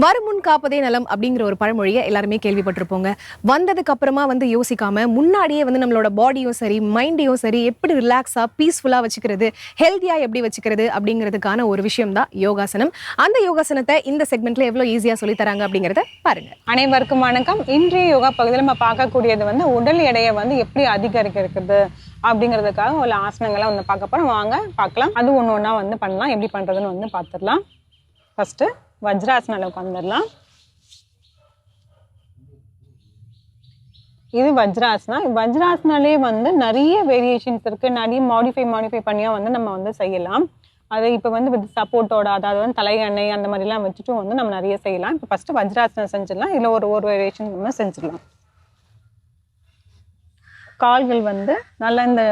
வருமுன் காப்பதே நலம் அப்படிங்கிற ஒரு பழமொழியை எல்லாருமே கேள்விப்பட்டிருப்போங்க. வந்ததுக்கு அப்புறமா வந்து யோசிக்காம முன்னாடியே வந்து நம்மளோட பாடியும் சரி மைண்டையும் சரி எப்படி ரிலாக்ஸா பீஸ்ஃபுல்லா வச்சுக்கிறது ஹெல்த்தியா எப்படி வச்சுக்கிறது அப்படிங்கிறதுக்கான ஒரு விஷயம் தான் யோகாசனம். அந்த யோகாசனத்தை இந்த செக்மெண்ட்ல எவ்வளவு ஈஸியா சொல்லி தராங்க அப்படிங்கறத பாருங்க. அனைவருக்கும் வணக்கம். இன்றைய யோகா பகுதியில் நம்ம பார்க்கக்கூடியது வந்து உடல் எடையை வந்து எப்படி அதிகரிக்கிறது அப்படிங்கிறதுக்காக உள்ள ஆசனங்களை வந்து பார்க்க போறோம். வாங்க பார்க்கலாம். அது ஒன்று ஒன்றா வந்து பண்ணலாம். எப்படி பண்ணுறதுன்னு வந்து பார்த்துடலாம். ஃபஸ்ட்டு வஜ்ராசனில் உட்காந்துடலாம் இது வஜ்ராசனா வஜ்ராசனாலே வந்து நிறைய வேரியேஷன்ஸ் இருக்குது நிறைய மாடிஃபை மாடிஃபை பண்ணியாக வந்து நம்ம வந்து செய்யலாம். அது இப்போ வந்து வித் சப்போர்ட்டோட அதாவது வந்து தலையணை அந்த மாதிரிலாம் வச்சுட்டும் வந்து நம்ம நிறைய செய்யலாம். இப்போ ஃபஸ்ட்டு வஜ்ராசனம் செஞ்சிடலாம். இல்லை ஒரு ஒரு வேரியேஷன் நம்ம செஞ்சிடலாம். கால்கள் வந்து நல்லா இந்த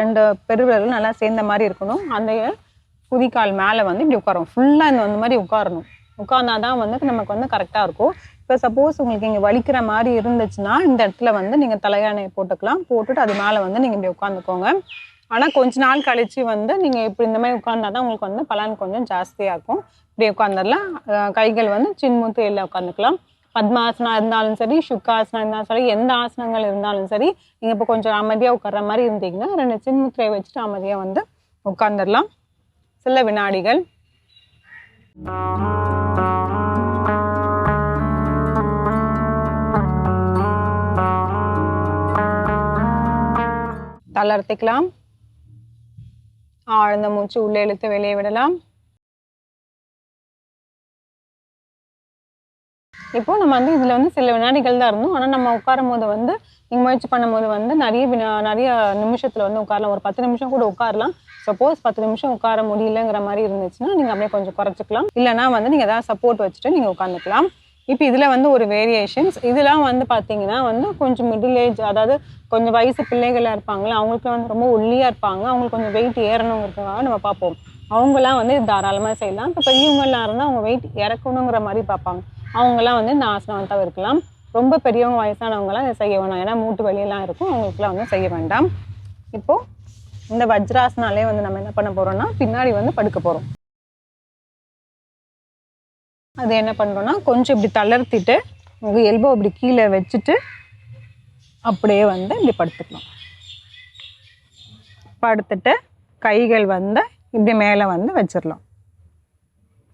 ரெண்டு பெருவிரல் நல்லா சேர்ந்த மாதிரி இருக்கணும். அந்த குதிக்கால் மேலே வந்து இப்படி உட்காரும் ஃபுல்லாக இந்த அந்த மாதிரி உட்காரணும். உட்கார்ந்தா தான் வந்து நமக்கு வந்து கரெக்டாக இருக்கும். இப்போ சப்போஸ் உங்களுக்கு இங்கே வலிக்கிற மாதிரி இருந்துச்சுன்னா இந்த இடத்துல வந்து நீங்கள் தலையானையை போட்டுக்கலாம். போட்டுட்டு அது மேலே வந்து நீங்கள் இப்படி உட்காந்துக்கோங்க. ஆனால் கொஞ்ச நாள் கழித்து வந்து நீங்கள் இப்படி இந்த மாதிரி உட்கார்ந்தா தான் உங்களுக்கு வந்து பலன் கொஞ்சம் ஜாஸ்தியாக இருக்கும். இப்படி உட்காந்துடலாம் கைகள் வந்து சின்முத்து எல்லாம் உட்காந்துக்கலாம் பத்மாசனா இருந்தாலும் சரி சுக்காசனா இருந்தாலும் சரி எந்த ஆசனங்கள் இருந்தாலும் சரி நீங்கள் இப்போ கொஞ்சம் அமைதியாக உட்கார்ற மாதிரி இருந்தீங்கன்னா ரெண்டு சின்முத்திரையை வச்சுட்டு அமைதியாக வந்து உட்காந்துடலாம் சில வினாடிகள். தளர்த்திக்கலாம். ஆழ்ந்த மூச்சு உள்ளே இழுத்து வெளியே விடலாம். இப்போ நம்ம வந்து இதில் வந்து சில வினாடிகள் தான் இருந்தோம். ஆனால் நம்ம உட்காரும் போது வந்து நீங்கள் முயற்சி பண்ணும்போது வந்து நிறைய வினா நிறைய நிமிஷத்தில் வந்து உட்காரலாம். ஒரு பத்து நிமிஷம் கூட உட்காரலாம். சப்போஸ் பத்து நிமிஷம் உட்கார முடியலங்கிற மாதிரி இருந்துச்சுன்னா நீங்கள் அப்படியே கொஞ்சம் குறைச்சிக்கலாம். இல்லைனா வந்து நீங்கள் ஏதாவது சப்போர்ட் வச்சுட்டு நீங்கள் உட்காந்துக்கலாம் இப்போ இதில் வந்து ஒரு வேரியேஷன்ஸ் இதெல்லாம் வந்து பார்த்தீங்கன்னா வந்து கொஞ்சம் மிடில் ஏஜ் அதாவது கொஞ்சம் வயசு பிள்ளைகளாக இருப்பாங்களா அவங்களுக்கு வந்து ரொம்ப ஒல்லியாக இருப்பாங்க. அவங்களுக்கு கொஞ்சம் வெயிட் ஏறணுங்கிறதுக்காக நம்ம பார்ப்போம். அவங்களாம் வந்து தாராளமாக செய்யலாம். இப்போ பெரியவங்களாம் இருந்தால் அவங்க வெயிட் இறக்கணுங்கிற மாதிரி பார்ப்பாங்க. அவங்களாம் வந்து இந்த ஆசனம் தவிர்க்கலாம் ரொம்ப பெரியவங்க வயசானவங்களாம் இதை செய்ய வேணாம். ஏன்னா மூட்டு வழியெல்லாம் இருக்கும். அவங்களுக்குலாம் வந்து செய்ய வேண்டாம். இப்போது இந்த வஜ்ராசனாலே வந்து நம்ம என்ன பண்ண போகிறோம்னா பின்னாடி வந்து படுக்க போகிறோம் அது என்ன பண்ணுறோன்னா கொஞ்சம் இப்படி தளர்த்திட்டு உங்கள் எல்போ இப்படி கீழே வச்சுட்டு அப்படியே வந்து இப்படி படுத்துக்கணும். படுத்துட்டு கைகள் வந்து இப்படி மேலே வந்து வச்சிடலாம்.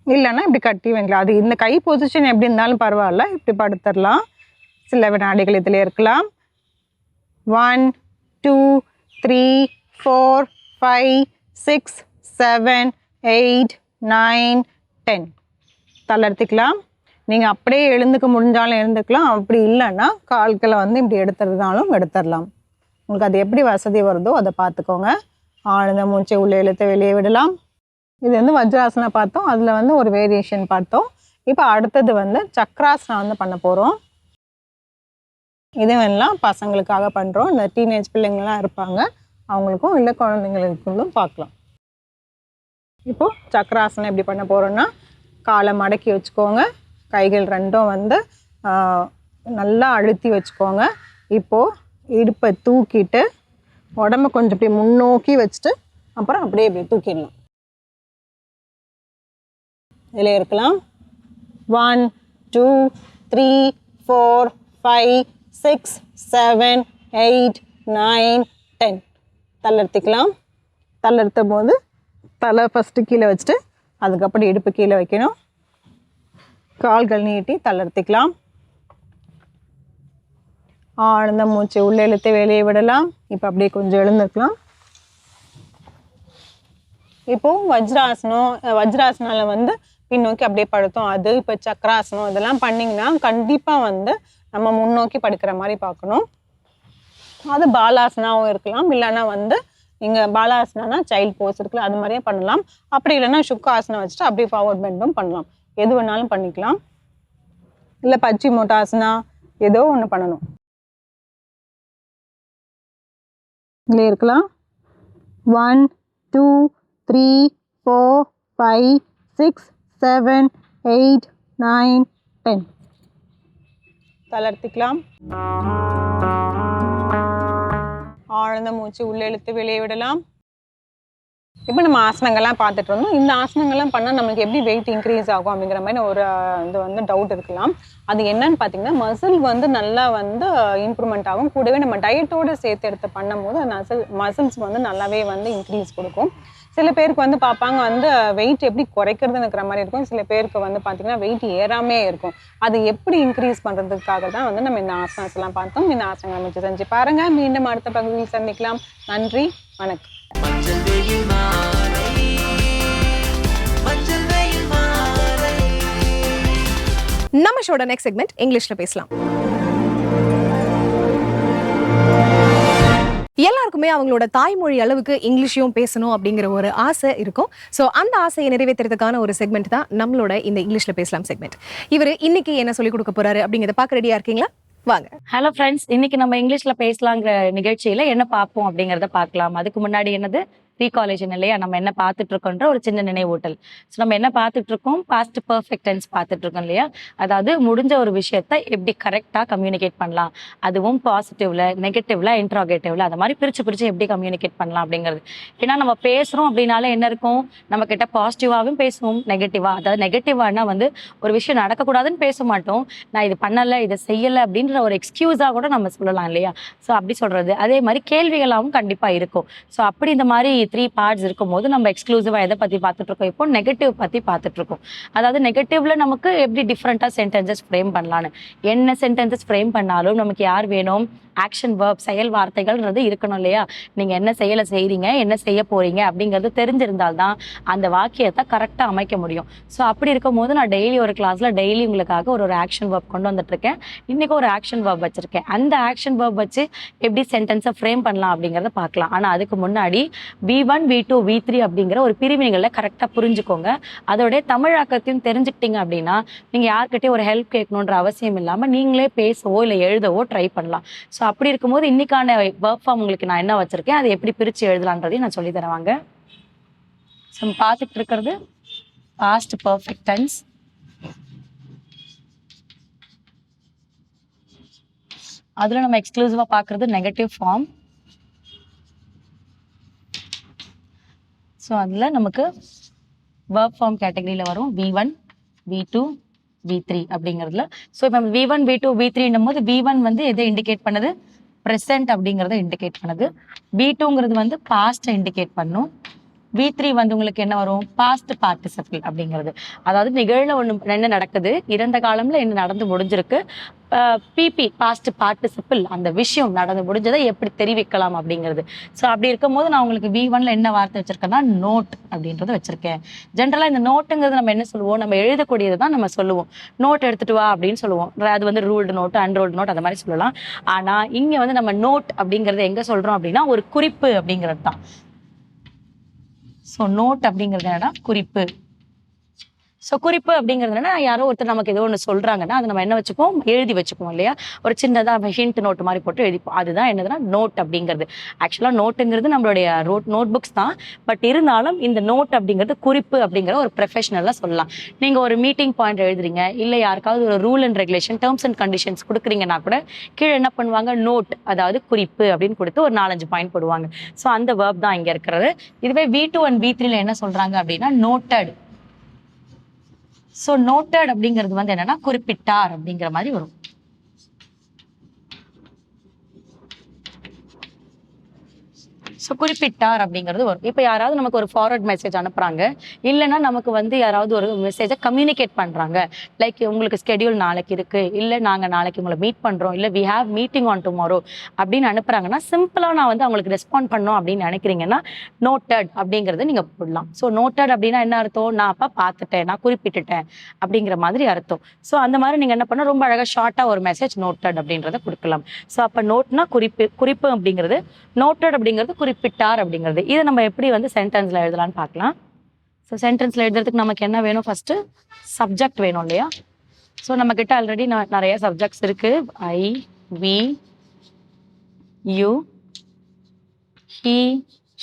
இல்லைன்னா இப்படி கட்டி வைக்கலாம். அது இந்த கை பொசிஷன் எப்படி இருந்தாலும் பரவாயில்ல. இப்படி படுத்துடலாம். சில வினாடிகள் இதில் இருக்கலாம். One two three four five six seven eight nine ten தளர்த்திக்கலாம் நீங்கள் அப்படியே எழுந்துக்க முடிஞ்சாலும் எழுந்துக்கலாம். அப்படி இல்லைன்னா கால்களை வந்து இப்படி எடுத்துறதுனாலும் எடுத்துடலாம் உங்களுக்கு அது எப்படி வசதி வருதோ அதை பார்த்துக்கோங்க. ஆழ்ந்த மூச்சை உள்ளே இழுத்து வெளியே விடலாம். இது வந்து வஜ்ராசனை பார்த்தோம். அதில் வந்து ஒரு வேரியேஷன் பார்த்தோம். இப்போ அடுத்தது வந்து சக்ராசனம் வந்து பண்ண போகிறோம் இதுவெல்லாம் பசங்களுக்காக பண்ணுறோம் இந்த டீனேஜ் பிள்ளைங்களாம் இருப்பாங்க. அவங்களுக்கும் இல்லை குழந்தைங்களுக்கும் பார்க்கலாம். இப்போது சக்கராசனம் எப்படி பண்ண போகிறோன்னா காலை மடக்கி வச்சுக்கோங்க. கைகள் ரெண்டும் வந்து நல்லா அழுத்தி வச்சுக்கோங்க. இப்போது இடுப்பை தூக்கிட்டு உடம்ப கொஞ்சம் இப்படி முன்னோக்கி வச்சுட்டு அப்புறம் அப்படியே இப்படி தூக்கிடலாம். இதில் இருக்கலாம். One two three four five six seven eight nine ten தளர்த்திக்கலாம் தள்ளர்த்தும் போது தலை ஃபஸ்ட்டு கீழே வச்சுட்டு அதுக்கப்புறம் இடுப்பு கீழே வைக்கணும். கால்கள் நீட்டி தளர்த்திக்கலாம். ஆழ்ந்த மூச்சு உள்ளே இழுத்து வெளியே விடலாம். இப்போ அப்படியே கொஞ்சம் எழுந்துக்கலாம் இப்போ வஜ்ராசனம் வஜ்ராசனால் வந்து பின்னோக்கி அப்படியே படுத்தோம். அது இப்போ சக்கராசனம் இதெல்லாம் பண்ணிங்கன்னா கண்டிப்பாக வந்து நம்ம முன்னோக்கி படுக்கிற மாதிரி பார்க்கணும். அது பாலாசனாவும் இருக்கலாம். இல்லைன்னா வந்து இங்கே பாலாசனானா சைல்டு போஸ் இருக்குல்ல அது மாதிரியே பண்ணலாம். அப்படி இல்லைன்னா சுக்காசனம் வச்சுட்டு அப்படியே ஃபார்வர்ட் பெண்டும் பண்ணலாம். எது வேணாலும் பண்ணிக்கலாம். இல்லை பச்சி மோட்டாஸ்னா ஏதோ ஒன்று பண்ணணும். இதில் இருக்கலாம். One two three four five six seven eight nine ten தளர்த்திக்கலாம். ஆழ்ந்த மூச்சு உள்ளே இழுத்து வெளியே விடலாம். இப்போ நம்ம ஆசனங்கள்லாம் பார்த்துட்டு இருந்தோம். இந்த ஆசனங்கள்லாம் பண்ணால் நமக்கு எப்படி வெயிட் இன்க்ரீஸ் ஆகும் அப்படிங்கிற மாதிரி ஒரு இது வந்து டவுட் இருக்கலாம். அது என்னன்னு பார்த்தீங்கன்னா மசில் வந்து நல்லா வந்து இம்ப்ரூவ்மெண்ட் ஆகும். கூடவே நம்ம டயட்டோட சேர்த்து எடுத்து பண்ணும்போது மசில் மசில்ஸ் வந்து நல்லாவே வந்து இன்க்ரீஸ் கொடுக்கும். சில பேருக்கு வந்து பார்ப்பாங்க வந்து வெயிட் எப்படி குறைக்கிறதுன்னு இருக்கிற மாதிரி இருக்கும். சில பேருக்கு வந்து பார்த்தீங்கன்னா வெயிட் ஏறாமே இருக்கும். அது எப்படி இன்க்ரீஸ் பண்ணுறதுக்காக தான் வந்து நம்ம இந்த ஆசனாஸ் எல்லாம் பார்த்தோம். இந்த ஆசனங்களை வச்சு செஞ்சு பாருங்க. மீண்டும் அடுத்த பகுதியில் சந்திக்கலாம். நன்றி. வணக்கம். நம்ம ஷோட நெக்ஸ்ட் செக்மெண்ட் இங்கிலீஷ்ல பேசலாம். எல்லாருக்குமே அவங்களோட தாய்மொழி அளவுக்கு இங்கிலீஷையும் பேசணும் அப்படிங்கிற ஒரு ஆசை இருக்கும். ஸோ அந்த ஆசையை நிறைவேற்றுறதுக்கான ஒரு செக்மெண்ட் தான் நம்மளோட இந்த இங்கிலீஷ்ல பேசலாம் செக்மெண்ட் இவர் இன்னைக்கு என்ன சொல்லிக் கொடுக்க போறாரு அப்படிங்கிறத பார்க்க ரெடியா இருக்கீங்களா? வாங்க. ஹலோ ஃப்ரெண்ட்ஸ் இன்னைக்கு நம்ம இங்கிலீஷ்ல பேசலாங்கிற நிகழ்ச்சியில என்ன பார்ப்போம் அப்படிங்கிறத பார்க்கலாம். அதுக்கு முன்னாடி என்னது? ப்ரீ காலேஜ் இல்லையா நம்ம என்ன பார்த்துட்டு இருக்கோன்ற ஒரு சின்ன நினைவூட்டல். ஸோ நம்ம என்ன பார்த்துட்டு இருக்கோம் பாஸ்ட் பர்ஃபெக்ட் டென்ஸ் பார்த்துட்டு இருக்கோம் இல்லையா? அதாவது முடிஞ்ச ஒரு விஷயத்த எப்படி கரெக்டாக கம்யூனிகேட் பண்ணலாம்? அதுவும் பாசிட்டிவ்ல நெகட்டிவ்ல இன்ட்ராகேட்டிவ்ல அந்த மாதிரி பிரிச்சு பிரிச்சு எப்படி கம்யூனிகேட் பண்ணலாம் அப்படிங்கிறது. ஏன்னா நம்ம பேசுறோம் அப்படின்னால என்ன இருக்கும்? நம்ம கிட்ட பாசிட்டிவாகவும் பேசுவோம் நெகட்டிவா அதாவது நெகட்டிவானா வந்து ஒரு விஷயம் நடக்கக்கூடாதுன்னு பேச மாட்டோம். நான் இது பண்ணலை இதை செய்யலை அப்படின்ற ஒரு எக்ஸ்கியூஸாக கூட நம்ம சொல்லலாம் இல்லையா? ஸோ அப்படி சொல்றது. அதே மாதிரி கேள்விகளாகவும் கண்டிப்பாக இருக்கும். ஸோ அப்படி இந்த மாதிரி த்ரீ பார்ட்ஸ் இருக்கும்போது நம்ம எக்ஸ்க்ளூசிவாக எதை பற்றி பார்த்துட்டு இருக்கோம் இப்போ நெகட்டிவ் பத்தி பார்த்துட்டு இருக்கோம் அதாவது நெகட்டிவ்ல நமக்கு எப்படி டிஃப்ரெண்ட்டாக சென்டென்சஸ் ஃப்ரேம் பண்ணலான்னு என்ன சென்டென்சஸ் ஃப்ரேம் பண்ணாலும் நமக்கு யார் வேணும்? ஆக்ஷன் வேர்ப் செயல் வார்த்தைகள்ன்றது இருக்கணும் இல்லையா? நீங்க என்ன செயலை செய்கிறீங்க என்ன செய்ய போறீங்க அப்படிங்கிறது தெரிஞ்சிருந்தால்தான் அந்த வாக்கியத்தை கரெக்டா அமைக்க முடியும். ஸோ அப்படி இருக்கும்போது நான் டெய்லி ஒரு கிளாஸ்ல டெய்லி உங்களுக்காக ஒரு ஒரு ஆக்ஷன் வேர்ப் கொண்டு வந்துட்டு இருக்கேன் இன்னைக்கு ஒரு ஆக்ஷன் வேர்ப் வச்சுருக்கேன். அந்த ஆக்ஷன் வேர்ப் வச்சு எப்படி சென்டென்ஸை ஃப்ரேம் பண்ணலாம் அப்படிங்கிறத பார்க்கலாம். ஆனா அதுக்கு முன்னாடி V one V two V three அப்படிங்கிற ஒரு பிரிவினைகளை கரெக்டாக புரிஞ்சுக்கோங்க. அதோடைய தமிழாக்கத்தையும் தெரிஞ்சுக்கிட்டீங்க அப்படின்னா நீங்க யார்கிட்டயும் ஒரு ஹெல்ப் கேட்கணுன்ற அவசியம் இல்லாம நீங்களே பேசவோ இல்லை எழுதவோ ட்ரை பண்ணலாம். ஸோ ஸோ அப்படி இருக்கும்போது இன்னைக்கான ஒர்க் ஃபார்ம் உங்களுக்கு நான் என்ன வச்சுருக்கேன்? அதை எப்படி பிரித்து எழுதலான்றதையும் நான் சொல்லி தருவாங்க ஸோ பார்த்துட்டு இருக்கிறது பாஸ்ட் பர்ஃபெக்ட் டென்ஸ் அதில் நம்ம எக்ஸ்க்ளூசிவாக பார்க்குறது நெகட்டிவ் ஃபார்ம் ஸோ அதில் நமக்கு ஒர்க் ஃபார்ம் கேட்டகரியில் வரும். V one V two V three அப்படிங்கிறதுல. ஸோ இப்போ V one V two V த்ரீன்னும் போது வி ஒன் வந்து எதை இண்டிகேட் பண்ணுது? ப்ரெசன்ட் அப்படிங்கிறத இண்டிகேட் பண்ணுது. வி டூங்கிறது வந்து பாஸ்ட்டை இண்டிகேட் பண்ணும். வி த்ரீ வந்து உங்களுக்கு என்ன வரும்? பாஸ்ட் பார்ட்டிசிபிள் அப்படிங்கிறது. அதாவது நிகழ்ல ஒன்று என்ன நடக்குது? இறந்த காலம்ல என்ன நடந்து முடிஞ்சிருக்கு? பிபி பாஸ்ட் பார்ட்டிசிபிள் அந்த விஷயம் நடந்து முடிஞ்சதை எப்படி தெரிவிக்கலாம் அப்படிங்கிறது. ஸோ அப்படி இருக்கும் போது நான் உங்களுக்கு வி ஒன்ல என்ன வார்த்தை வச்சிருக்கேன்னா நோட் அப்படின்றத வச்சிருக்கேன். ஜென்ரலாக இந்த நோட்டுங்கிறது நம்ம என்ன சொல்லுவோம்? நம்ம எழுதக்கூடியது தான் நம்ம சொல்லுவோம். நோட் எடுத்துட்டு வா அப்படின்னு சொல்லுவோம். அது வந்து ரூல்டு நோட் அன்ரோல்டு நோட் அந்த மாதிரி சொல்லலாம். ஆனால் இங்கே வந்து நம்ம நோட் அப்படிங்கிறத எங்கே சொல்கிறோம் அப்படின்னா ஒரு குறிப்பு அப்படிங்கிறது தான். ஸோ நோட் அப்படிங்கிறது என்னன்னா குறிப்பு. ஸோ குறிப்பு அப்படிங்கிறதுனா யாரோ ஒருத்தர் நமக்கு ஏதோ ஒன்று சொல்கிறாங்கன்னா அதை நம்ம என்ன வச்சுப்போம் எழுதி வச்சுப்போம் இல்லையா? ஒரு சின்னதாக ஹிண்ட் நோட்டு மாதிரி போட்டு எழுதிப்போம். அதுதான் என்னதுன்னா நோட் அப்படிங்கிறது. ஆக்சுவலாக நோட்டுங்கிறது நம்மளுடைய ரோட் நோட் புக்ஸ் தான். பட் இருந்தாலும் இந்த நோட் அப்படிங்கிறது குறிப்பு அப்படிங்கிற ஒரு ப்ரொஃபஷனலாக சொல்லலாம். நீங்கள் ஒரு மீட்டிங் பாயிண்ட் எழுதுறீங்க இல்லை யாருக்காவது ஒரு rule and regulation terms and conditions கொடுக்குறீங்கன்னா கூட கீழே என்ன பண்ணுவாங்க? நோட் அதாவது குறிப்பு அப்படின்னு கொடுத்து ஒரு நாலஞ்சு பாயிண்ட் போடுவாங்க. ஸோ அந்த வேர்ப் தான் இங்கே இருக்கிறது. இதுவே வி டூ அண்ட் வி த்ரீல என்ன சொல்கிறாங்க அப்படின்னா நோட்டட் ஸோ நோட்டட் அப்படிங்கிறது வந்து என்னன்னா குறிப்பிட்டார் அப்படிங்கிற மாதிரி வரும். ஸோ குறிப்பிட்டார் அப்படிங்கிறது வரும். இப்போ யாராவது நமக்கு ஒரு ஃபார்வர்ட் மெசேஜ் அனுப்புறாங்க. இல்லைன்னா நமக்கு வந்து யாராவது ஒரு மெசேஜை கம்யூனிகேட் பண்றாங்க. லைக் உங்களுக்கு ஸ்கெடியூல் நாளைக்கு இருக்கு. இல்லை நாங்க நாளைக்கு உங்களை மீட் பண்றோம். இல்லை we have meeting on tomorrow அப்படின்னு அனுப்புறாங்கன்னா சிம்பிளா நான் வந்து அவங்களுக்கு ரெஸ்பாண்ட் பண்ணோம் அப்படின்னு நினைக்கிறீங்கன்னா நோட்டட் அப்படிங்கறத நீங்க போடலாம். ஸோ நோட்டட் அப்படின்னா என்ன அர்த்தம்? நான் அப்போ பார்த்துட்டேன் நான் குறிப்பிட்டுட்டேன் அப்படிங்கிற மாதிரி அர்த்தம். ஸோ அந்த மாதிரி நீங்க என்ன பண்ணால் ரொம்ப அழகா ஷார்ட்டா ஒரு மெசேஜ் நோட்டட் அப்படின்றத கொடுக்கலாம். ஸோ அப்ப நோட்னா குறிப்பு குறிப்பு அப்படிங்கிறது நோட்டட் அப்படிங்கிறது குறிப்பு. குறிப்பிட்டார் அப்படிங்கிறது. இதை நம்ம எப்படி வந்து சென்டென்ஸில் எழுதலாம்னு பார்க்கலாம். ஸோ சென்டென்ஸில் எழுதுறதுக்கு நமக்கு என்ன வேணும்? ஃபஸ்ட்டு சப்ஜெக்ட் வேணும் இல்லையா? ஸோ நம்ம கிட்ட ஆல்ரெடி நிறைய சப்ஜெக்ட்ஸ் இருக்கு. I we you he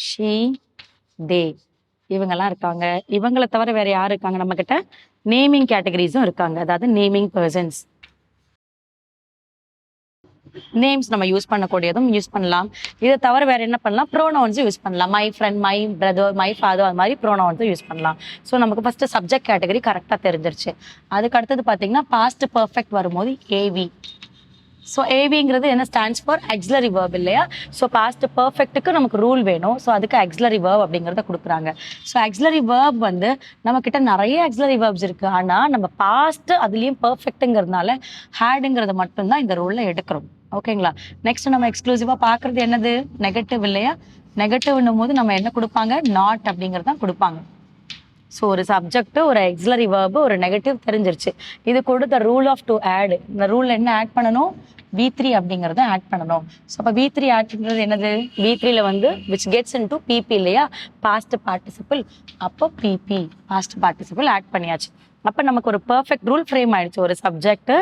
she they இவங்கெல்லாம் இருக்காங்க. இவங்களை தவிர வேற யார் இருக்காங்க நம்ம கிட்ட? நேமிங் கேட்டகரிஸும் இருக்காங்க. அதாவது நேமிங் பர்சன்ஸ் நேம்ஸ் நம்ம யூஸ் பண்ணக்கூடியதும் யூஸ் பண்ணலாம். இதை தவிர வேற என்ன பண்ணலாம்? ப்ரோனவுன்ஸும் யூஸ் பண்ணலாம். My friend my brother my father அது மாதிரி ப்ரோனவுன்ஸும் யூஸ் பண்ணலாம். ஸோ நமக்கு ஃபர்ஸ்ட் சப்ஜெக்ட் கேட்டகரி கரெக்டாக தெரிஞ்சிருச்சு. அதுக்கு அடுத்தது பார்த்தீங்கன்னா பாஸ்ட் பர்ஃபெக்ட் வரும்போது ஏவி ஸோ ஏவிங்கிறது என்ன? ஸ்டாண்ட்ஸ் ஃபார் ஆக்சிலரி verb இல்லையா? ஸோ பாஸ்ட் பர்ஃபெக்ட்டுக்கு நமக்கு ரூல் வேணும். ஸோ அதுக்கு ஆக்சிலரி verb அப்படிங்கிறத கொடுக்குறாங்க. ஸோ ஆக்சிலரி வேர்வ் வந்து நம்ம கிட்ட நிறைய ஆக்சிலரி வேர்ப்ஸ் இருக்கு. ஆனால் நம்ம பாஸ்ட்டு அதுலேயும் பர்ஃபெக்ட்டுங்கிறதுனால ஹேடுங்கிறத மட்டும்தான் இந்த ரூலில் எடுக்கிறோம். ஓகேங்களா? நெக்ஸ்ட் நம்ம எக்ஸ்க்ளூசிவா பாக்குறது என்னது? நெகட்டிவ் இல்லையா? நெகட்டிவ்னும் போது நம்ம என்ன கொடுப்பாங்க? நாட் அப்படிங்கிறது தான் கொடுப்பாங்க. ஸோ ஒரு சப்ஜெக்ட் ஒரு எக்ஸ்லரி வேர்பு ஒரு நெகட்டிவ் தெரிஞ்சிருச்சு. இது கொடுத்த ரூல் ஆஃப் டு ஆடு இந்த ரூல் என்ன ஆட் பண்ணணும்? வி த்ரீ அப்படிங்கிறத ஆட் பண்ணணும். ஸோ அப்போ வி த்ரீ ஆட் பண்ணுறது என்னது? வி த்ரீல வந்து which gets into PP இல்லையா? பாஸ்ட் பார்ட்டிசிபிள் அப்போ பிபி பாஸ்ட் பார்ட்டிசிபிள் ஆட் பண்ணியாச்சு. அப்போ நமக்கு ஒரு பர்ஃபெக்ட் ரூல் ஃப்ரேம் ஆயிடுச்சு. ஒரு சப்ஜெக்ட்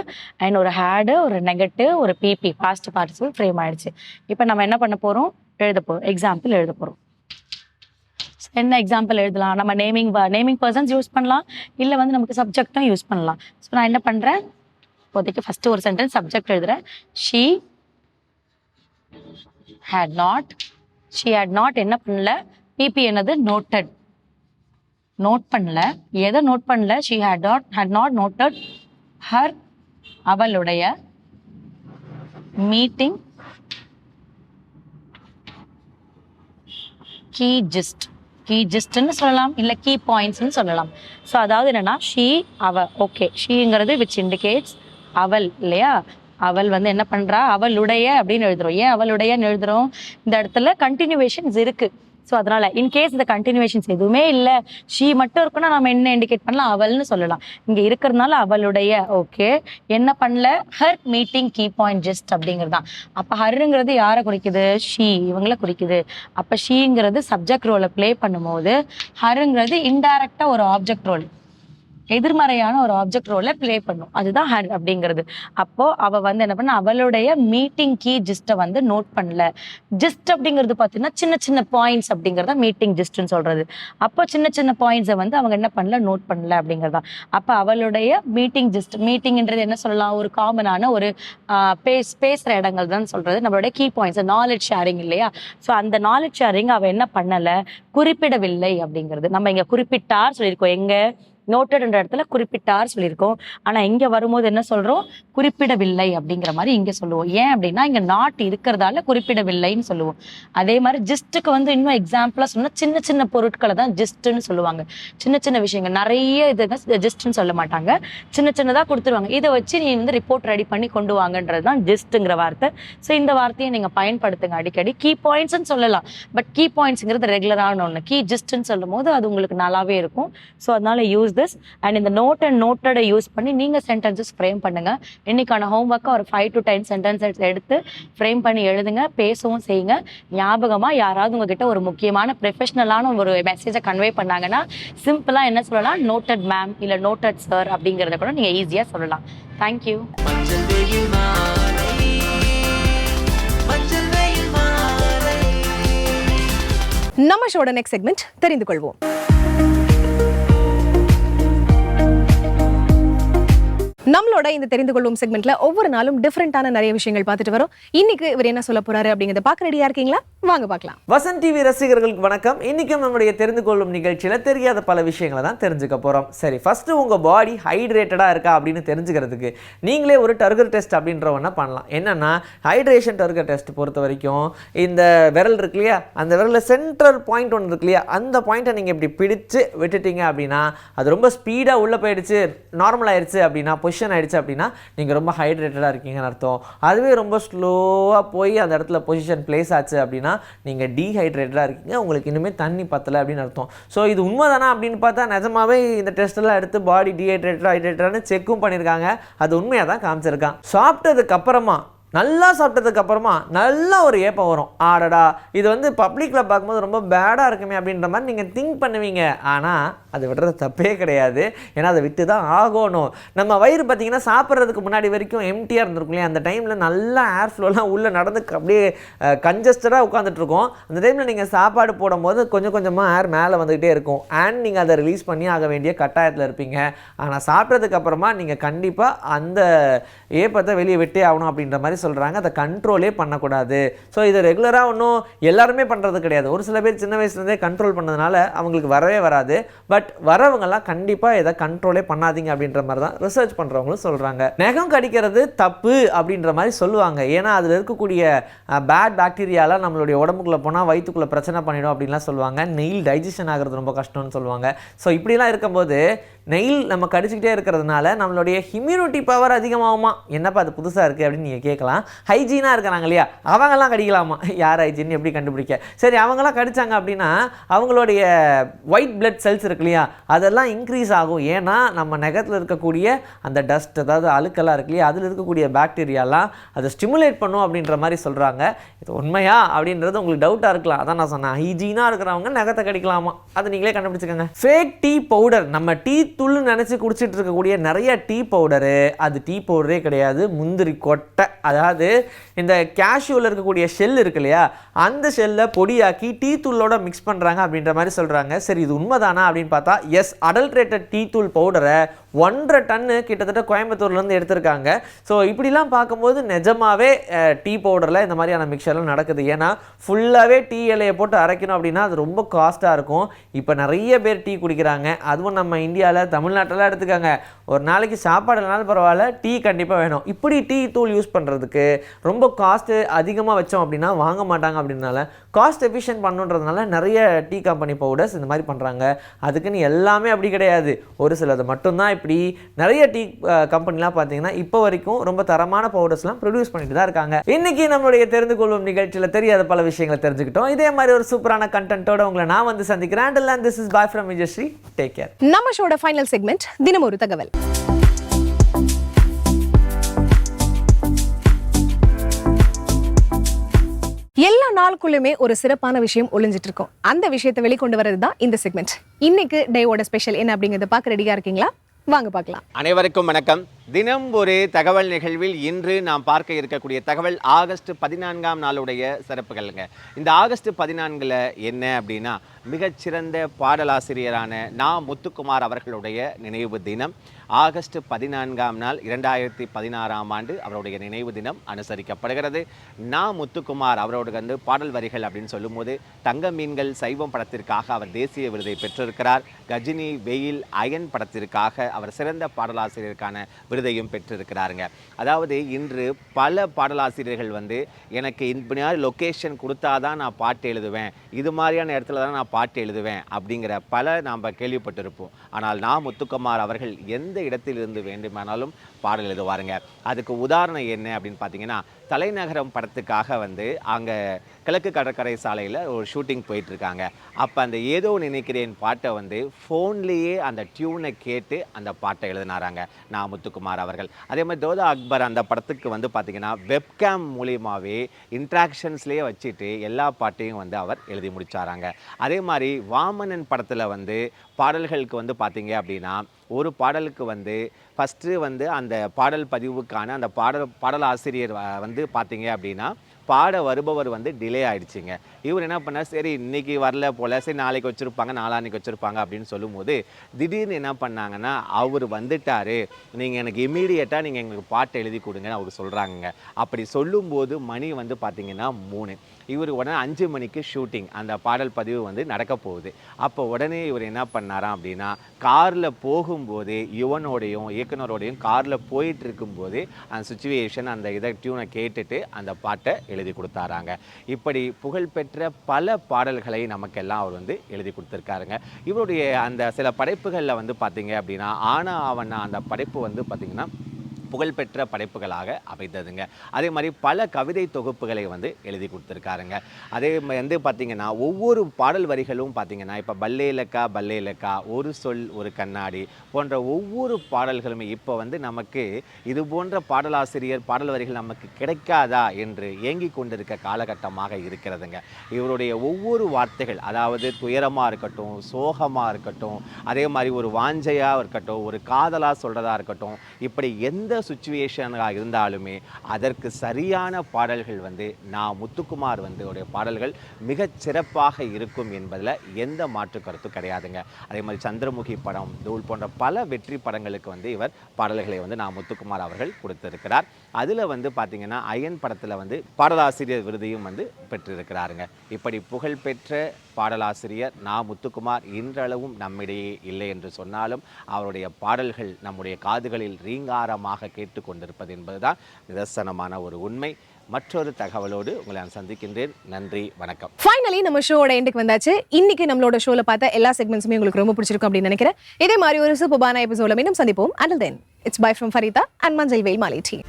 அண்ட் ஒரு ஹேடு ஒரு நெகட்டிவ் ஒரு பிபி பாஸ்ட் பார்ட்டிசிபிள் ஃப்ரேம் ஆயிடுச்சு. இப்போ நம்ம என்ன பண்ண போகிறோம் எழுத போகிறோம் எக்ஸாம்பிள் எழுத போகிறோம் என்ன எக்ஸாம்பிள் எழுதலாம்? நம்ம நேமிங் நேமிங் பர்சன்ஸ் யூஸ் பண்ணலாம்? இல்லை வந்து நமக்கு சப்ஜெக்டும் யூஸ் பண்ணலாம். ஸோ நான் என்ன பண்ணுறேன் இப்போதைக்கு ஃபஸ்ட்டு ஒரு சென்டென்ஸ் சப்ஜெக்ட் எழுதுறேன். She had not she had not என்ன பண்ணல? பிபி என்னது? நோட்டட் நோட் பண்ணல. எதை நோட் பண்ணல? She had not had not noted her அவளுடைய மீட்டிங் கீ ஜிஸ்ட் கீ ஜிஸ்ட்னு சொல்லலாம் இல்லை கீ பாயிண்ட்ஸ்னு சொல்லலாம். ஸோ அதாவது என்னன்னா ஷீ அவ ஓகே ஷீங்கிறது விச் இண்டிகேட்ஸ் அவள் இல்லையா? அவள் வந்து என்ன பண்ணுறா அவளுடைய அப்படின்னு எழுதுறோம். ஏன் அவளுடையன்னு எழுதுறோம்? இந்த இடத்துல கண்டினியூவேஷன்ஸ் இருக்குது ஸோ அதனால இன்கேஸ் இந்த கண்டினியூவேஷன்ஸ் எதுவுமே இல்லை ஷீ மட்டும் இருக்குன்னா நம்ம என்ன இண்டிகேட் பண்ணலாம்? அவள்னு சொல்லலாம். இங்க இருக்கிறதுனால அவளுடைய ஓகே என்ன பண்ணல? Her meeting key point just அப்படிங்கிறது தான் அப்போ ஹருங்கிறது யாரை குறிக்குது? ஷீ இவங்கள குறிக்குது. அப்போ ஷீங்கிறது சப்ஜெக்ட் ரோலை ப்ளே பண்ணும்போது ஹருங்கிறது இன்டைரக்டாக ஒரு ஆப்ஜெக்ட் ரோல் எதிர்மறையான ஒரு ஆப்ஜெக்ட் ரோலை ப்ளே பண்ணும். அதுதான் ஹர் அப்படிங்கிறது. அப்போ அவ வந்து என்ன பண்ண அவளுடைய மீட்டிங் கீ ஜிஸ்ட்டை வந்து நோட் பண்ணல. ஜிஸ்ட் அப்படிங்கிறது பார்த்தீங்கன்னா சின்ன சின்ன பாயிண்ட்ஸ் அப்படிங்கிறத மீட்டிங் ஜிஸ்ட்னு சொல்றது. அப்போ சின்ன சின்ன பாயிண்ட்ஸை வந்து அவங்க என்ன பண்ணல நோட் பண்ணல அப்படிங்கிறதா. அப்போ அவளுடைய மீட்டிங் ஜிஸ்ட் மீட்டிங்ன்றது என்ன சொல்லலாம்? ஒரு காமனான ஒரு பேஸ் பேசுற இடங்கள் தான் சொல்றது. நம்மளுடைய கீ பாயிண்ட்ஸ் நாலேஜ் ஷேரிங் இல்லையா? ஸோ அந்த நாலேஜ் ஷேரிங் அவ என்ன பண்ணல? குறிப்பிடவில்லை அப்படிங்கிறது. நம்ம இங்க குறிப்பிட்டார் சொல்லியிருக்கோம். எங்க? நோட்டட்ன்ற இடத்துல குறிப்பிட்டார் சொல்லியிருக்கோம். ஆனால் இங்கே வரும்போது என்ன சொல்கிறோம் குறிப்பிடவில்லை அப்படிங்கிற மாதிரி இங்கே சொல்லுவோம். ஏன் அப்படின்னா இங்கே நாட் இருக்கிறதால குறிப்பிடவில்லைன்னு சொல்லுவோம். அதே மாதிரி ஜிஸ்ட்டுக்கு வந்து இன்னும் எக்ஸாம்பிளாக சொன்னால் சின்ன சின்ன பொருட்களை தான் ஜிஸ்ட்டுன்னு சொல்லுவாங்க. சின்ன சின்ன விஷயங்கள். நிறைய இது ஜிஸ்ட்டுன்னு சொல்ல மாட்டாங்க. சின்ன சின்னதாக கொடுத்துருவாங்க. இதை வச்சு நீ வந்து ரிப்போர்ட் ரெடி பண்ணி கொண்டு வாங்கன்றது தான் ஜிஸ்ட்டுங்கிற வார்த்தை. ஸோ இந்த வார்த்தையை நீங்கள் பயன்படுத்துங்க அடிக்கடி. கீ பாயிண்ட்ஸ்ன்னு சொல்லலாம். பட் கீ பாயிண்ட்ஸுங்கிறது ரெகுலரான ஒன்று கீ ஜிஸ்ட்டுன்னு சொல்லும் போது அது உங்களுக்கு நல்லாவே இருக்கும். ஸோ அதனால யூஸ் திஸ் அண்ட் இந்த நோட் அண்ட் நோட்டடை யூஸ் பண்ணி நீங்க சென்டென்சஸ் ஃப்ரேம் பண்ணுங்க. இன்னைக்கான ஹோம்ஒர்க்கை ஒரு ஃபைவ் டு டென் சென்டென்சஸ் எடுத்து ஃப்ரேம் பண்ணி எழுதுங்க பேசவும் செய்யுங்க. ஞாபகமா யாராவது உங்ககிட்ட ஒரு முக்கியமான ப்ரொஃபஷனலான ஒரு மெசேஜை கன்வே பண்ணாங்கன்னா சிம்பிளா என்ன சொல்லலாம்? நோட்டட் மேம் இல்லை நோட்டட் சார் அப்படிங்கிறத கூட நீங்க ஈஸியா சொல்லலாம். தேங்க்யூ நம்ம ஷோட நெக்ஸ்ட் செக்மெண்ட் தெரிந்து கொள்வோம். நம்மளோட இந்த தெரிந்து கொள்ளும் செக்மெண்ட்ல ஒவ்வொரு நாளும் டிஃப்ரெண்டான நிறைய விஷயங்கள் பார்த்துட்டு வரோம். இன்னைக்கு இவர் என்ன சொல்ல போறாரு அப்படிங்கறத பார்க்க ரெடியா இருக்கீங்களா? வாங்க பார்க்கலாம். வசந்த் டிவி ரசிகர்களுக்கு வணக்கம். இன்னைக்கும் நம்முடைய தெரிந்து கொள்ளும் நிகழ்ச்சியில தெரியாத பல விஷயங்களை தான் தெரிஞ்சுக்க போகிறோம் சரி ஃபர்ஸ்ட் உங்கள் பாடி ஹைட்ரேட்டடாக இருக்கா அப்படின்னு தெரிஞ்சுக்கிறதுக்கு நீங்களே ஒரு டர்கர் டெஸ்ட் அப்படின்ற ஒன்றை பண்ணலாம். என்னன்னா ஹைட்ரேஷன் டர்கர் டெஸ்ட் பொறுத்த வரைக்கும் இந்த விரல் இருக்கு இல்லையா? அந்த விரலில் சென்ட்ரல் பாயிண்ட் ஒன்று இருக்கு இல்லையா? அந்த பாயிண்ட்டை நீங்கள் இப்படி பிடிச்சு விட்டுட்டீங்க அப்படின்னா அது ரொம்ப ஸ்பீடாக உள்ளே போயிடுச்சு நார்மல் ஆயிடுச்சு அப்படின்னா பொசிஷன் ஆயிடுச்சு அப்படின்னா நீங்கள் ரொம்ப ஹைட்ரேட்டடாக இருக்கீங்கன்னு அர்த்தம். அதுவே ரொம்ப ஸ்லோவாக போய் அந்த இடத்துல பொசிஷன் பிளேஸ் ஆச்சு அப்படின்னா நீங்கள் டீஹைட்ரேட்டடாக இருக்கீங்க. உங்களுக்கு இனிமேல் தண்ணி பத்தலை அப்படின்னு அர்த்தம். ஸோ இது உண்மைதானா அப்படின்னு பார்த்தா நிஜமாவே இந்த டெஸ்ட்டெல்லாம் எடுத்து பாடி டீஹைட்ரேட்டட் ஹைட்ரேட்டடானு செக்கும் பண்ணியிருக்காங்க அது உண்மையாக தான் காமிச்சிருக்கான். சாப்பிட்டதுக்கு அப்புறமா நல்லா சாப்பிட்டதுக்கு அப்புறமா நல்ல ஒரு ஏப்பம் வரும். ஆடடா இது வந்து பப்ளிக்கில் பார்க்கும்போது ரொம்ப பேடாக இருக்குமே அப்படின்ற மாதிரி நீங்கள் திங்க் பண்ணுவீங்க. ஆனால் அது விடுறது தப்பே கிடையாது. ஏன்னா அதை விட்டு தான் ஆகணும். நம்ம வயிறு பார்த்தீங்கன்னா சாப்பிட்றதுக்கு முன்னாடி வரைக்கும் எம்டியாக இருந்திருக்கும் இல்லையா? அந்த டைமில் நல்லா ஏர் ஃப்ளோலாம் உள்ளே நடந்து அப்படியே கன்ஜஸ்டடாக உட்காந்துட்ருக்கோம் அந்த டைமில் நீங்கள் சாப்பாடு போடும்போது கொஞ்சம் கொஞ்சமாக ஏர் மேலே வந்துக்கிட்டே இருக்கும். அண்ட் நீங்கள் அதை ரிலீஸ் பண்ணி ஆக வேண்டிய கட்டாயத்தில் இருப்பீங்க. ஆனால் சாப்பிட்டதுக்கப்புறமா நீங்கள் கண்டிப்பாக அந்த ஏப்பத்தை வெளியே விட்டே ஆகணும் அப்படின்ற மாதிரி சொல்கிறாங்க அதை கண்ட்ரோலே பண்ணக்கூடாது. ஸோ இதை ரெகுலராக ஒன்றும் எல்லாருமே பண்ணுறது கிடையாது. ஒரு சில பேர் சின்ன வயசுலேருந்தே கண்ட்ரோல் பண்ணதுனால அவங்களுக்கு வரவே வராது. பட் வரவங்கெல்லாம் கண்டிப்பாக இதை கண்ட்ரோலே பண்ணாதீங்க அப்படின்ற மாதிரி தான் ரிசர்ச் பண்ணுறவங்களும் சொல்கிறாங்க நகம் கடிக்கிறது தப்பு அப்படின்ற மாதிரி சொல்லுவாங்க. ஏன்னா அதில் இருக்கக்கூடிய பேட் பாக்டீரியாலாம் நம்மளுடைய உடம்புக்குள்ளே போனால் வயிற்றுக்குள்ளே பிரச்சனை பண்ணிடும் அப்படின்லாம் சொல்லுவாங்க. நெயில் டைஜஷன் ஆகிறது ரொம்ப கஷ்டம்னு சொல்லுவாங்க. ஸோ இப்படிலாம் இருக்கும்போது நெயில் நம்ம கடிச்சிக்கிட்டே இருக்கிறதுனால நம்மளுடைய இம்யூனிட்டி பவர் அதிகமாகுமா? என்னப்பா அது புதுசாக இருக்குது அப்படின்னு நீங்கள் கேட்கலாம். ஹைஜீனாக இருக்கிறாங்க இல்லையா? அவங்கெல்லாம் கடிக்கலாமா? யார் ஹைஜீன் எப்படி கண்டுபிடிக்க? சரி அவங்கெல்லாம் கடித்தாங்க அப்படின்னா அவங்களுடைய ஒயிட் பிளட் செல்ஸ் இருக்கு இல்லையா? அதெல்லாம் இன்க்ரீஸ் ஆகும். ஏன்னா நம்ம நகத்தில் இருக்கக்கூடிய அந்த டஸ்ட் அதாவது அழுக்கெல்லாம் இருக்கு இல்லையா? அதில் இருக்கக்கூடிய பாக்டீரியாலாம் அதை ஸ்டிமுலேட் பண்ணும் அப்படின்ற மாதிரி சொல்கிறாங்க இது உண்மையா அப்படின்றது உங்களுக்கு டவுட்டாக இருக்கலாம். அதான் நான் சொன்னேன். ஹைஜீனாக இருக்கிறவங்க நகத்தை கடிக்கலாமா? அதை நீங்களே கண்டுபிடிச்சிக்கோங்க. ஃபேக் டீ பவுடர் நம்ம டீ துள்ளு நினச்சி குடிச்சிட்டு இருக்கக்கூடிய நிறைய டீ பவுடரு. அது டீ பவுடரே கிடையாது. முந்திரி கொட்டை. அதாவது இந்த கேஷ்யூவில் இருக்கக்கூடிய ஷெல் இருக்கு இல்லையா? அந்த ஷெல்லை பொடியாக்கி டீ தூளோட மிக்ஸ் பண்ணுறாங்க அப்படின்ற மாதிரி சொல்கிறாங்க சரி இது உண்மைதானா அப்படின்னு பார்த்தா எஸ் அடல்ட்ரேட்டட் டீ தூள் பவுடரை ஒன்றரை டன்னு கிட்டத்தட்ட கோயம்புத்தூர்லேருந்து எடுத்திருக்காங்க. ஸோ இப்படிலாம் பார்க்கும்போது நிஜமாகவே டீ பவுடரில் இந்த மாதிரியான மிக்சர்லாம் நடக்குது. ஏன்னா ஃபுல்லாகவே டீ இலையை போட்டு அரைக்கணும் அப்படின்னா அது ரொம்ப காஸ்ட்டாக இருக்கும். இப்போ நிறைய பேர் டீ குடிக்கிறாங்க. அதுவும் நம்ம இந்தியாவில் தமிழ்நாட்டில் எடுத்துக்காங்க. ஒரு நாளைக்கு சாப்பாடு இல்லைனாலும் பரவாயில்ல டீ கண்டிப்பாக வேணும். இப்படி டீ தூள் யூஸ் பண்ணுறதுக்கு ரொம்ப காஸ்ட்டு அதிகமாக வச்சோம் அப்படின்னா வாங்க மாட்டாங்க அப்படின்னால காஸ்ட் எஃபிஷியன்ட் பண்ணுன்றதுனால நிறைய டீ கம்பெனி பவுடர்ஸ் இந்த மாதிரி பண்ணுறாங்க அதுக்குன்னு எல்லாமே அப்படி கிடையாது. ஒரு சிலது மட்டும்தான் இப்படி நிறைய டீ கம்பெனிலாம் பார்த்தீங்கன்னா இப்போ வரைக்கும் ரொம்ப தரமான பவுடர்ஸ்லாம் ப்ரொடியூஸ் பண்ணிட்டு தான் இருக்காங்க. இன்னைக்கு நம்மளுடைய தெரிந்து கொள்ளும் நிகழ்ச்சியில் தெரியாத பல விஷயங்களை தெரிஞ்சுக்கிட்டோம். இதே மாதிரி ஒரு சூப்பரான கண்டென்ட்டோட உங்களை நான் வந்து சந்திக்கிறேன். And this is bye from Vijayasri take care நம்ம ஷோட ஃபைனல் செக்மெண்ட் தினம் ஒரு தகவல். எல்லா நாளுக்குள்ளுமே ஒரு சிறப்பான விஷயம் ஒளிஞ்சிட்டு இருக்கும். அந்த விஷயத்தை வெளிக்கொண்டு வரது தான் இந்த செக்மெண்ட் இன்னைக்கு டேவோட ஸ்பெஷல் என்ன அப்படிங்கறத பார்க்க ரெடியா இருக்கீங்களா? வாங்க பார்க்கலாம். அனைவருக்கும் வணக்கம். தினம் ஒரு தகவல் நிகழ்வில் இன்று நாம் பார்க்க இருக்கக்கூடிய தகவல் ஆகஸ்ட் பதினான்காம் நாளுடைய சிறப்புகள்ங்க. இந்த ஆகஸ்ட் பதினான்கில் என்ன அப்படின்னா மிகச்சிறந்த பாடலாசிரியரான நா முத்துக்குமார் அவர்களுடைய நினைவு தினம். ஆகஸ்ட் பதினான்காம் நாள் இரண்டாயிரத்தி பதினாறாம் ஆண்டு அவருடைய நினைவு தினம் அனுசரிக்கப்படுகிறது. நா. முத்துக்குமார் அவரோட வந்து பாடல் வரிகள் அப்படின்னு சொல்லும்போது தங்க மீன்கள் சைவம் படத்திற்காக அவர் தேசிய விருதை பெற்றிருக்கிறார். கஜினி வெயில் அயன் படத்திற்காக அவர் சிறந்த பாடலாசிரியருக்கான விருதையும் பெற்றிருக்கிறாருங்க. அதாவது இன்று பல பாடலாசிரியர்கள் வந்து எனக்கு இந்த மாதிரி லொக்கேஷன் கொடுத்தாதான் நான் பாட்டு எழுதுவேன். இது மாதிரியான இடத்துல தான் நான் பாட்டு எழுதுவேன் அப்படிங்கிற பல நாம் கேள்விப்பட்டிருப்போம். ஆனால் நா. முத்துக்குமார் அவர்கள் எந்த இடத்திலிருந்து வேண்டுமானாலும் பாடல் எழுதுவாருங்க. அதுக்கு உதாரணம் என்ன அப்படின்னு பார்த்தீங்கன்னா தலைநகரம் படத்துக்காக வந்து அங்கே கிழக்கு கடற்கரை சாலையில் ஒரு ஷூட்டிங் போயிட்டுருக்காங்க. அப்போ அந்த ஏதோ நினைக்கிறேன் பாட்டை வந்து ஃபோன்லேயே அந்த டியூனை கேட்டு அந்த பாட்டை எழுதினாராங்க. நான் முத்துக்குமார் அவர்கள். அதே மாதிரி தோதா அக்பர் அந்த படத்துக்கு வந்து பார்த்திங்கன்னா வெப்கேம் மூலியமாகவே இன்ட்ராக்ஷன்ஸ்லேயே வச்சுட்டு எல்லா பாட்டையும் வந்து அவர் எழுதி முடிச்சாராங்க. அதே மாதிரி வாமனன் படத்தில் வந்து பாடல்களுக்கு வந்து பார்த்திங்க அப்படின்னா ஒரு பாடலுக்கு வந்து ஃபஸ்ட்டு வந்து அந்த பாடல் பதிவுக்கான அந்த பாடல் பாடல் ஆசிரியர் வந்து பார்த்தீங்க அப்படின்னா பாட வருபவர் வந்து டிலே ஆயிடுச்சுங்க. இவர் என்ன பண்ணார்? சரி இன்னைக்கு வரல போல சரி நாளைக்கு வச்சுருப்பாங்க நாளான்னைக்கு வச்சுருப்பாங்க அப்படின்னு சொல்லும்போது திடீர்னு என்ன பண்ணாங்கன்னா அவர் வந்துட்டாரு. நீங்கள் எனக்கு இமீடியட்டாக நீங்கள் எங்களுக்கு பாட்டு எழுதி கொடுங்கன்னு அவர் சொல்கிறாங்க அப்படி சொல்லும்போது மணி வந்து பார்த்திங்கன்னா மூணு. இவர் உடனே அஞ்சு மணிக்கு ஷூட்டிங் அந்த பாடல் பதிவு வந்து நடக்க போகுது. அப்போ உடனே இவர் என்ன பண்ணாராம் அப்படின்னா காரில் போகும்போதே யுவனோடையும் இயக்குனரோடையும் காரில் போயிட்டு இருக்கும்போது அந்த சுச்சுவேஷன் அந்த இதை டியூனை கேட்டுட்டு அந்த பாட்டை எழுதி கொடுத்தாராங்க. இப்படி புகழ்பெற்ற பல பாடல்களை நமக்கெல்லாம் அவர் வந்து எழுதி கொடுத்துருக்காருங்க. இவருடைய அந்த சில படைப்புகளில் வந்து பார்த்தீங்க அப்படின்னா ஆனா அவனா அந்த படைப்பு வந்து பார்த்திங்கன்னா புகழ்பெற்ற படைப்புகளாக அமைந்ததுங்க. அதே மாதிரி பல கவிதை தொகுப்புகளை வந்து எழுதி கொடுத்துருக்காருங்க. அதே மாதிரி வந்து பார்த்திங்கன்னா ஒவ்வொரு பாடல் வரிகளும் பார்த்தீங்கன்னா இப்போ பல்லேலக்கா பல்லேலக்கா ஒரு சொல் ஒரு கண்ணாடி போன்ற ஒவ்வொரு பாடல்களுமே இப்போ வந்து நமக்கு இது போன்ற பாடலாசிரியர் பாடல் வரிகள் நமக்கு கிடைக்காதா என்று ஏங்கி கொண்டிருக்க காலகட்டமாக இருக்கிறதுங்க. இவருடைய ஒவ்வொரு வார்த்தைகள் அதாவது துயரமாக இருக்கட்டும் சோகமாக இருக்கட்டும் அதே மாதிரி ஒரு வாஞ்சையாக இருக்கட்டும் ஒரு காதலாக சொல்கிறதா இருக்கட்டும் இப்படி எந்த சுச்சுவேஷனாக இருந்தாலுமே அதற்கு சரியான பாடல்கள் வந்து நான் முத்துக்குமார் வந்து உடைய பாடல்கள் மிகச் சிறப்பாக இருக்கும் என்பதில் எந்த மாற்று கருத்தும் கிடையாதுங்க. அதே மாதிரி சந்திரமுகி படம் தூள் போன்ற பல வெற்றி படங்களுக்கு வந்து இவர் பாடல்களை வந்து நான் முத்துக்குமார் அவர்கள் கொடுத்திருக்கிறார். அதில் வந்து பார்த்திங்கன்னா அயன் படத்தில் வந்து பாடலாசிரியர் விருதையும் வந்து பெற்றிருக்கிறாருங்க. இப்படி புகழ்பெற்ற பாடலாசிரியர் நா முத்துக்குமார் இன்றளவும் நம்மிடையே இல்லை என்று சொன்னாலும் அவருடைய பாடல்கள் நம்முடைய காதுகளில் ரீங்காரமாக கேட்டுக்கொண்டிருப்பது என்பதுதான் நிதர்சனமான ஒரு உண்மை. மற்றொரு தகவலோடு உங்களை நான் சந்திக்கின்றேன். நன்றி வணக்கம். ஃபைனலி நம்ம ஷோவோட எண்டுக்கு வந்தாச்சு. இன்னைக்கு நம்மளோட ஷோல பார்த்த எல்லா செக்மெண்ட்ஸுமே உங்களுக்கு ரொம்ப பிடிச்சிருக்கும் அப்படின்னு நினைக்கிறேன். இதே மாதிரி ஒரு சூப்பரான எபிசோட மீண்டும் சந்திப்போம். And then it's bye from Farida and மஞ்சள் வெயில் மாலை டீ